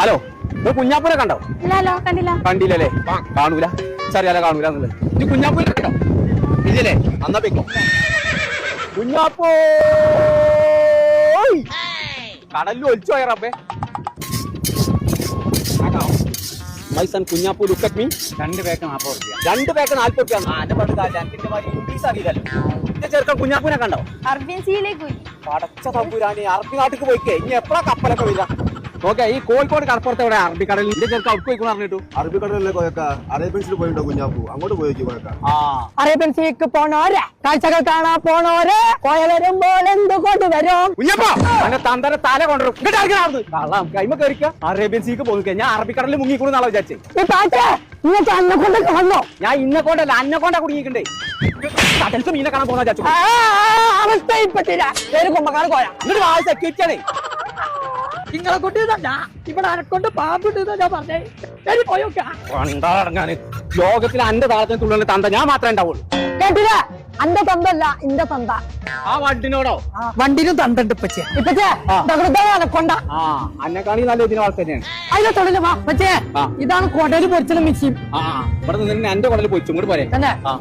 Hello നിങ്ങൾ കുഞ്ഞാപ്പൂരെ കണ്ടോ? ഇല്ലല്ലോ കണ്ടില്ല. കണ്ടില്ലല്ലേ? കാണൂല. ചെറിയാല കാണൂല എന്നുള്ളത്. ഇനി കുഞ്ഞാപ്പൂരെ കണ്ടോ? ഇല്ലല്ലേ? അന്നാ വെക്കോ കുഞ്ഞാപ്പൂ! കടലിൽ ഒലിച്ചു പോയ റബ്ബേ. My son Kunjappu look at me. രണ്ട് പേക്ക് നാൽപ്പത് റുപ്യ. രണ്ട് പേക്ക് നാൽപ്പത് റുപ്യ. ആന്റെ പണ്ട് കാലം എനിക്കിന്റെ മാതിരി ഇംഗ്ലീഷ് അറിയില്ലല്ലോ. എന്റെ ചെറുക്കൻ കുഞ്ഞാപ്പൂനെ കണ്ടോ? അറബിയൻ സീയിലേക്ക് പോയി പടച്ച തമ്പുരാനെ അറബി നാട്ടിക്ക് പോയിക്കേ. ഇനി എപ്പോഴാ കപ്പലൊക്കെ വരിക? ഓക്കെ ഈ കോഴിക്കോട് കടപ്പുറത്ത് എവിടെ അറബിക്കടലിൽ. കടലിൽ ഇന്റെ ചെറുക്കൻ അവിടെ പോയിക്കോന്ന് പറഞ്ഞിട്ടു അറബിക്കടലിലെ കൊയക്ക. അറേബ്യൻസിൽ പോയിട്ടോ കുഞ്ഞാപ്പു? അങ്ങോട്ട് പോയി കൊയക്ക? ആ. അറേബ്യൻ സീക്ക് പോണോരെ. കാഴ്ചകൾ കാണാൻ പോണോരെ. കോയ വരുമ്പോൾ എന്തുകൊണ്ട് വരും? കുഞ്ഞപ്പ അങ്ങനെ തന്തര തല കൊണ്ടുവരും. കള്ളം. കൈമ കയറിക്ക അറേബ്യൻസിക്ക് പോയി ഞാൻ അറബിക്കടലിൽ മുങ്ങിക്കൂടുന്ന ആളെ വിചാരിച്ചേ? നിങ്ങൾക്ക് അന്നെ കൊണ്ട് വന്നോ? ഞാൻ ഇന്നെ കൊണ്ടല്ല അന്നെ കൊണ്ടാ കുടുങ്ങിക്കണ്ടേ? കടൽക്ക് മീനെ കാണാൻ പോകുന്ന വിചാരിച്ചു. ആ, അവസ്ഥ ഇപ്പത്തില്ല പേര് കുമ്പക്കാട് കോയ? എന്നിട്ട് വാ സെക്യൂരിറ്റിയാണേ നിങ്ങളെ ഇതല്ല. ഇവിടെ അനക്കൊണ്ട് പാമ്പിട്ട് ഞാൻ പറഞ്ഞേ. ശരി പോയോക്കാ ഇറങ്ങാന് ലോകത്തിൽ അന്റെ താളത്തിന് തുള്ളി തന്ത ഞാൻ മാത്രമേ ഉണ്ടാവുള്ളൂ. കേട്ടില്ല അന്റെ തന്തല്ല ഇന്റെ തന്ത. ആ വണ്ടിനോടോ? വണ്ടിനും തണ്ടുണ്ട് ഇപ്പച്ചേ ഇപ്പച്ചേ അനക്കൊണ്ട ആ. അന്നെ കാണി നല്ല ഇതിന് ആൾ തന്നെയാണ്. അതിന്റെ തൊഴിൽ വാ പച്ചേ ഇതാണ് കൊടൽ പൊരിച്ചത് മിച്ചി ആ ഇവിടെ നിന്ന് എന്റെ കൊടൽ പൊരിച്ചു ഇങ്ങോട്ട് പോരെ. തന്നെ. ആ.